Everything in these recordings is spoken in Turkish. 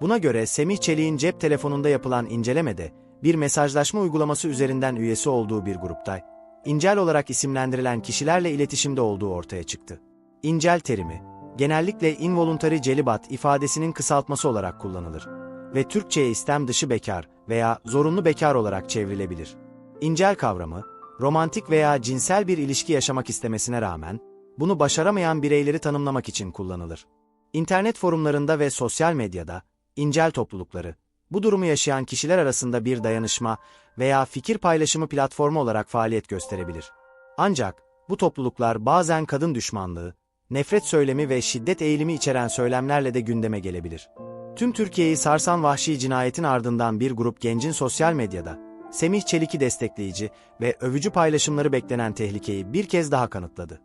Buna göre Semih Çelik'in cep telefonunda yapılan incelemede bir mesajlaşma uygulaması üzerinden üyesi olduğu bir grupta İncel olarak isimlendirilen kişilerle iletişimde olduğu ortaya çıktı. İncel terimi, genellikle involuntary celibat ifadesinin kısaltması olarak kullanılır ve Türkçe'ye istem dışı bekar veya zorunlu bekar olarak çevrilebilir. İncel kavramı, romantik veya cinsel bir ilişki yaşamak istemesine rağmen, bunu başaramayan bireyleri tanımlamak için kullanılır. İnternet forumlarında ve sosyal medyada, incel toplulukları, bu durumu yaşayan kişiler arasında bir dayanışma veya fikir paylaşımı platformu olarak faaliyet gösterebilir. Ancak, bu topluluklar bazen kadın düşmanlığı, nefret söylemi ve şiddet eğilimi içeren söylemlerle de gündeme gelebilir. Tüm Türkiye'yi sarsan vahşi cinayetin ardından bir grup gencin sosyal medyada, Semih Çelik'i destekleyici ve övücü paylaşımları beklenen tehlikeyi bir kez daha kanıtladı.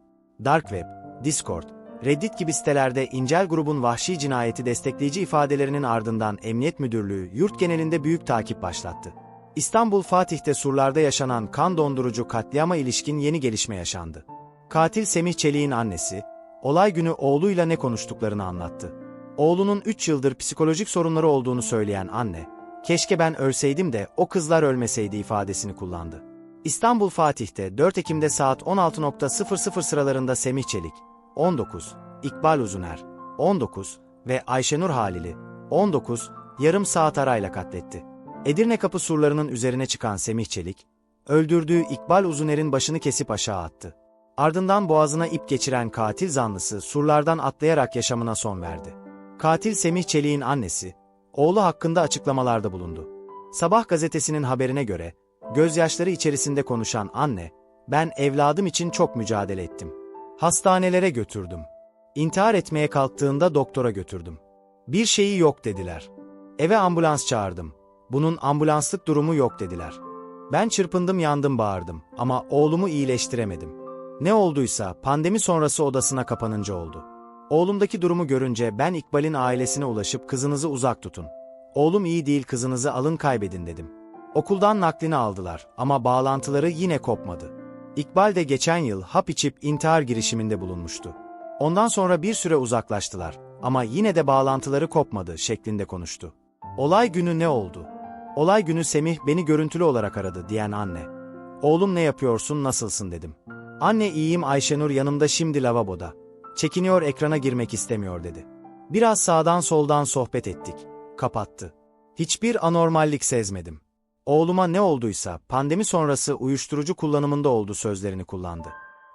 Dark Web, Discord, Reddit gibi sitelerde İncel grubun vahşi cinayeti destekleyici ifadelerinin ardından Emniyet Müdürlüğü yurt genelinde büyük takip başlattı. İstanbul Fatih'te surlarda yaşanan kan dondurucu katliama ilişkin yeni gelişme yaşandı. Katil Semih Çelik'in annesi, olay günü oğluyla ne konuştuklarını anlattı. Oğlunun 3 yıldır psikolojik sorunları olduğunu söyleyen anne, keşke ben ölseydim de o kızlar ölmeseydi ifadesini kullandı. İstanbul Fatih'te 4 Ekim'de saat 16.00 sıralarında Semih Çelik, 19, İkbal Uzuner, 19 ve Ayşenur Halili, 19, yarım saat arayla katletti. Edirne kapı surlarının üzerine çıkan Semih Çelik, öldürdüğü İkbal Uzuner'in başını kesip aşağı attı. Ardından boğazına ip geçiren katil zanlısı surlardan atlayarak yaşamına son verdi. Katil Semih Çelik'in annesi, oğlu hakkında açıklamalarda bulundu. Sabah gazetesinin haberine göre, gözyaşları içerisinde konuşan anne, ben evladım için çok mücadele ettim. Hastanelere götürdüm. İntihar etmeye kalktığında doktora götürdüm. Bir şeyi yok dediler. Eve ambulans çağırdım. Bunun ambulanslık durumu yok dediler. Ben çırpındım yandım bağırdım ama oğlumu iyileştiremedim. Ne olduysa pandemi sonrası odasına kapanınca oldu. Oğlumdaki durumu görünce ben İkbal'in ailesine ulaşıp kızınızı uzak tutun. Oğlum iyi değil kızınızı alın kaybedin dedim. Okuldan naklini aldılar ama bağlantıları yine kopmadı. İkbal de geçen yıl hap içip intihar girişiminde bulunmuştu. Ondan sonra bir süre uzaklaştılar ama yine de bağlantıları kopmadı şeklinde konuştu. Olay günü ne oldu? Olay günü Semih beni görüntülü olarak aradı diyen anne. Oğlum ne yapıyorsun nasılsın dedim. Anne iyiyim Ayşenur yanımda şimdi lavaboda. Çekiniyor ekrana girmek istemiyor dedi. Biraz sağdan soldan sohbet ettik. Kapattı. Hiçbir anormallik sezmedim. Oğluma ne olduysa pandemi sonrası uyuşturucu kullanımında oldu sözlerini kullandı.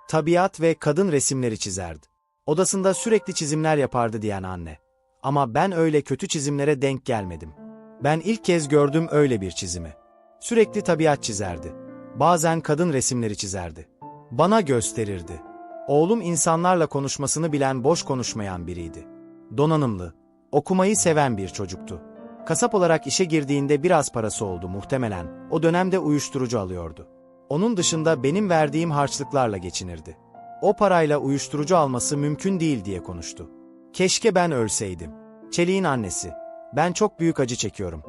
Tabiat ve kadın resimleri çizerdi. Odasında sürekli çizimler yapardı diyen anne. Ama ben öyle kötü çizimlere denk gelmedim. Ben ilk kez gördüm öyle bir çizimi. Sürekli tabiat çizerdi. Bazen kadın resimleri çizerdi. Bana gösterirdi. Oğlum insanlarla konuşmasını bilen boş konuşmayan biriydi. Donanımlı, okumayı seven bir çocuktu. Kasap olarak işe girdiğinde biraz parası oldu muhtemelen. O dönemde uyuşturucu alıyordu. Onun dışında benim verdiğim harçlıklarla geçinirdi. O parayla uyuşturucu alması mümkün değil diye konuştu. Keşke ben ölseydim. Çelik'in annesi. Ben çok büyük acı çekiyorum.